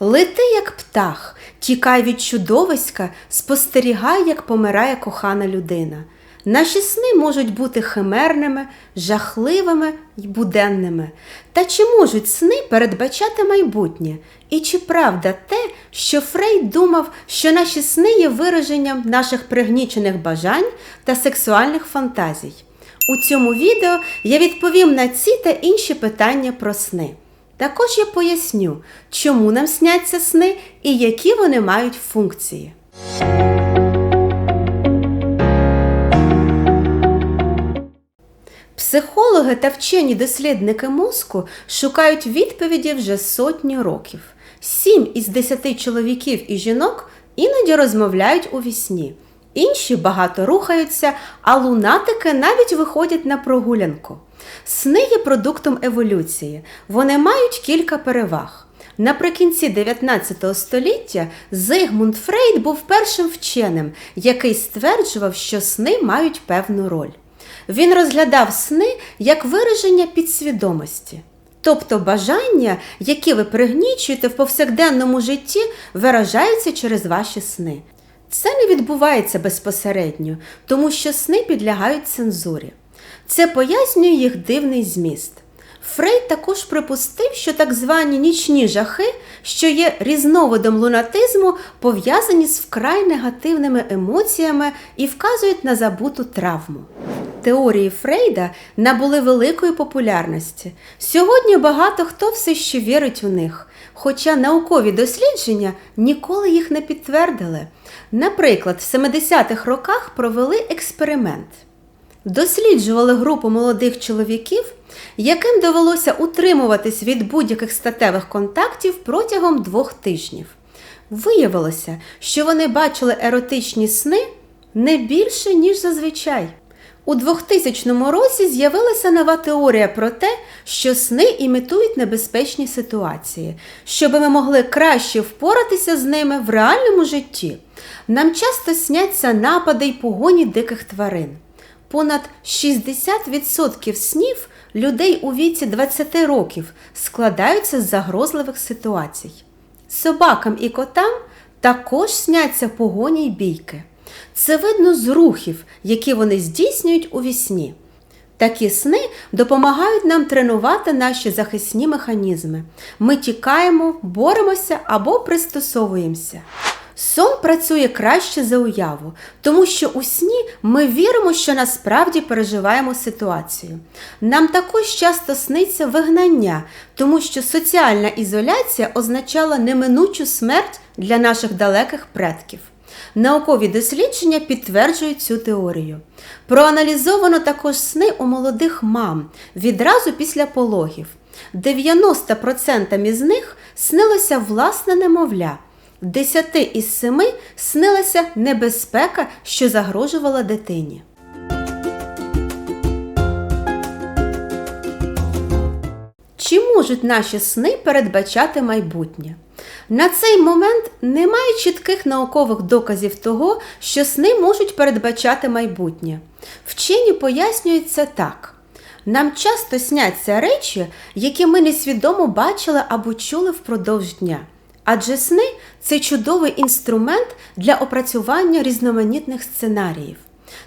Лети, як птах, тікай від чудовиська, спостерігай, як помирає кохана людина. Наші сни можуть бути химерними, жахливими й буденними. Та чи можуть сни передбачати майбутнє? І чи правда те, що Фрейд думав, що наші сни є вираженням наших пригнічених бажань та сексуальних фантазій? У цьому відео я відповім на ці та інші питання про сни. Також я поясню, чому нам сняться сни і які вони мають функції. Психологи та вчені дослідники мозку шукають відповіді вже сотні років. Сім із десяти чоловіків і жінок іноді розмовляють у вісні. Інші багато рухаються, а лунатики навіть виходять на прогулянку. Сни є продуктом еволюції. Вони мають кілька переваг. Наприкінці 19 століття Зигмунд Фрейд був першим вченим, який стверджував, що сни мають певну роль. Він розглядав сни як вираження підсвідомості. Тобто бажання, які ви пригнічуєте в повсякденному житті, виражаються через ваші сни. Це не відбувається безпосередньо, тому що сни підлягають цензурі. Це пояснює їх дивний зміст. Фрейд також припустив, що так звані нічні жахи, що є різновидом лунатизму, пов'язані з вкрай негативними емоціями і вказують на забуту травму. Теорії Фрейда набули великої популярності. Сьогодні багато хто все ще вірить у них, хоча наукові дослідження ніколи їх не підтвердили. Наприклад, в 70-х роках провели експеримент. Досліджували групу молодих чоловіків, яким довелося утримуватись від будь-яких статевих контактів протягом двох тижнів. Виявилося, що вони бачили еротичні сни не більше, ніж зазвичай. У 2000 році з'явилася нова теорія про те, що сни імітують небезпечні ситуації, щоб ми могли краще впоратися з ними в реальному житті. Нам часто сняться напади й погоні диких тварин. Понад 60% снів людей у віці 20 років складаються з загрозливих ситуацій. Собакам і котам також сняться погоні й бійки. Це видно з рухів, які вони здійснюють у вісні. Такі сни допомагають нам тренувати наші захисні механізми. Ми тікаємо, боремося або пристосовуємося. Сон працює краще за уяву, тому що у сні ми віримо, що насправді переживаємо ситуацію. Нам також часто сниться вигнання, тому що соціальна ізоляція означала неминучу смерть для наших далеких предків. Наукові дослідження підтверджують цю теорію. Проаналізовано також сни у молодих мам відразу після пологів. 90% із них снилося власне немовля. 10 із 7 снилася небезпека, що загрожувала дитині. Чи можуть наші сни передбачати майбутнє? На цей момент немає чітких наукових доказів того, що сни можуть передбачати майбутнє. Вчені пояснюють це так. Нам часто сняться речі, які ми несвідомо бачили або чули впродовж дня. Адже сни це чудовий інструмент для опрацювання різноманітних сценаріїв.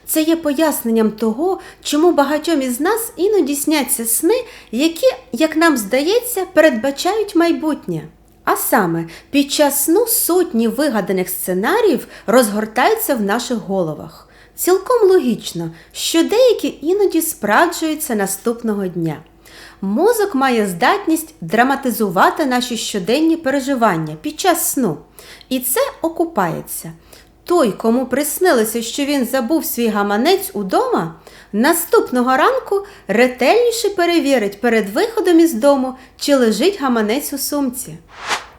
Це є поясненням того, чому багатьом із нас іноді сняться сни, які, як нам здається, передбачають майбутнє. А саме, під час сну сотні вигаданих сценаріїв розгортаються в наших головах. Цілком логічно, що деякі іноді справджуються наступного дня. Мозок має здатність драматизувати наші щоденні переживання під час сну, і це окупається. Той, кому приснилося, що він забув свій гаманець удома, наступного ранку ретельніше перевірить перед виходом із дому, чи лежить гаманець у сумці.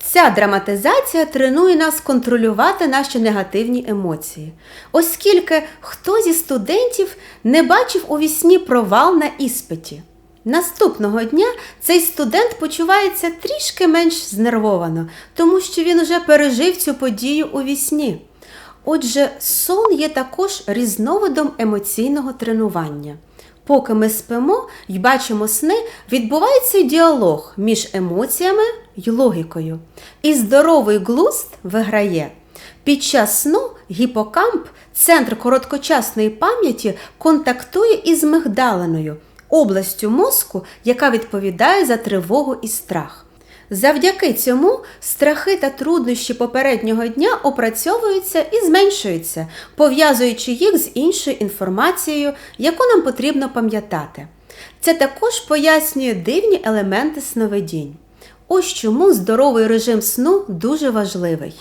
Ця драматизація тренує нас контролювати наші негативні емоції, оскільки хто зі студентів не бачив у вісні провал на іспиті. Наступного дня цей студент почувається трішки менш знервовано, тому що він уже пережив цю подію у вісні. Отже, сон є також різновидом емоційного тренування. Поки ми спимо і бачимо сни, відбувається діалог між емоціями й логікою. І здоровий глузд виграє. Під час сну гіпокамп, центр короткочасної пам'яті, контактує із мигдалиною, областю мозку, яка відповідає за тривогу і страх. Завдяки цьому страхи та труднощі попереднього дня опрацьовуються і зменшуються, пов'язуючи їх з іншою інформацією, яку нам потрібно пам'ятати. Це також пояснює дивні елементи сновидінь. Ось чому здоровий режим сну дуже важливий.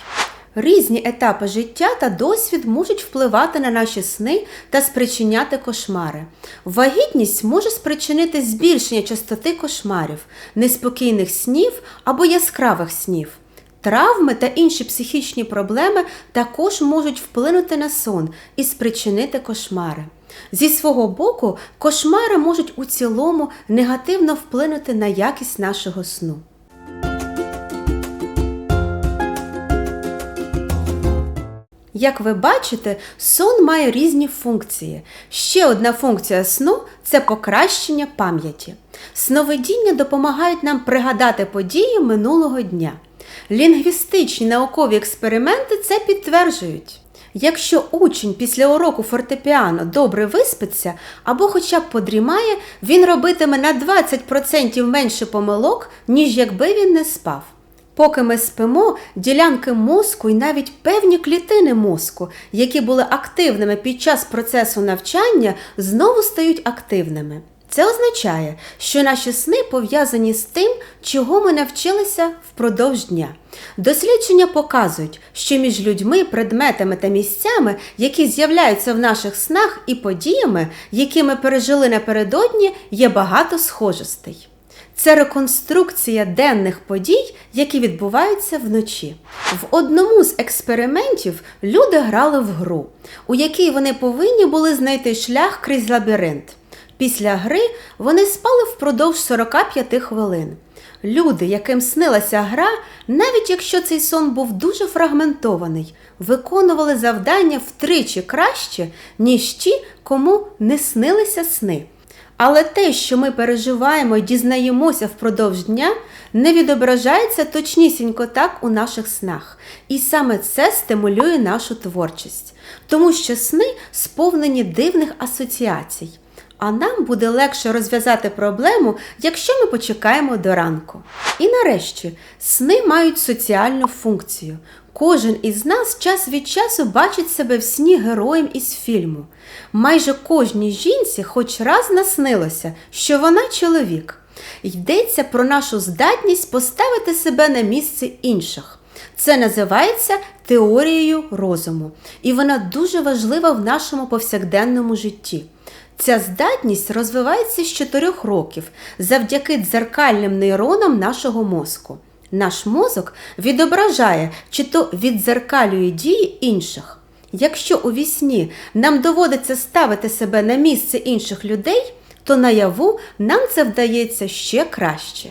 Різні етапи життя та досвід можуть впливати на наші сни та спричиняти кошмари. Вагітність може спричинити збільшення частоти кошмарів, неспокійних снів або яскравих снів. Травми та інші психічні проблеми також можуть вплинути на сон і спричинити кошмари. Зі свого боку, кошмари можуть у цілому негативно вплинути на якість нашого сну. Як ви бачите, сон має різні функції. Ще одна функція сну це покращення пам'яті. Сновидіння допомагають нам пригадати події минулого дня. Лінгвістичні наукові експерименти це підтверджують. Якщо учень після уроку фортепіано добре виспиться або хоча б подрімає, він робитиме на 20% менше помилок, ніж якби він не спав. Поки ми спимо, ділянки мозку і навіть певні клітини мозку, які були активними під час процесу навчання, знову стають активними. Це означає, що наші сни пов'язані з тим, чого ми навчилися впродовж дня. Дослідження показують, що між людьми, предметами та місцями, які з'являються в наших снах і подіями, які ми пережили напередодні, є багато схожостей. Це реконструкція денних подій, які відбуваються вночі. В одному з експериментів люди грали в гру, у якій вони повинні були знайти шлях крізь лабіринт. Після гри вони спали впродовж 45 хвилин. Люди, яким снилася гра, навіть якщо цей сон був дуже фрагментований, виконували завдання втричі краще, ніж ті, кому не снилися сни. Але те, що ми переживаємо і дізнаємося впродовж дня, не відображається точнісінько так у наших снах. І саме це стимулює нашу творчість, тому що сни сповнені дивних асоціацій. А нам буде легше розв'язати проблему, якщо ми почекаємо до ранку. І нарешті сни мають соціальну функцію. Кожен із нас час від часу бачить себе в сні героєм із фільму. Майже кожній жінці хоч раз наснилося, що вона чоловік. Йдеться про нашу здатність поставити себе на місце інших. Це називається теорією розуму, і вона дуже важлива в нашому повсякденному житті. Ця здатність розвивається з 4 років завдяки дзеркальним нейронам нашого мозку. Наш мозок відображає чи то віддзеркалює дії інших. Якщо у вісні нам доводиться ставити себе на місце інших людей, то наяву нам це вдається ще краще.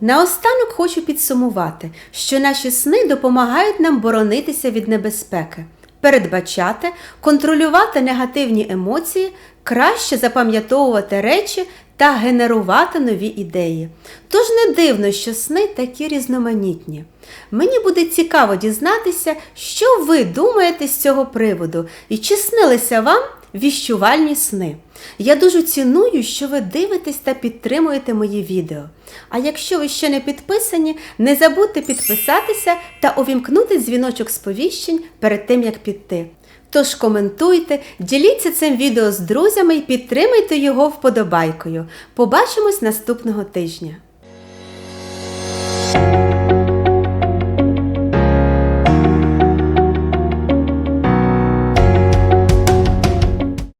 Наостанок хочу підсумувати, що наші сни допомагають нам боронитися від небезпеки, передбачати, контролювати негативні емоції, краще запам'ятовувати речі та генерувати нові ідеї. Тож не дивно, що сни такі різноманітні. Мені буде цікаво дізнатися, що ви думаєте з цього приводу і чи снилися вам віщувальні сни. Я дуже ціную, що ви дивитесь та підтримуєте мої відео. А якщо ви ще не підписані, не забудьте підписатися та увімкнути дзвіночок сповіщень перед тим, як піти. Тож коментуйте, діліться цим відео з друзями і підтримайте його вподобайкою. Побачимось наступного тижня!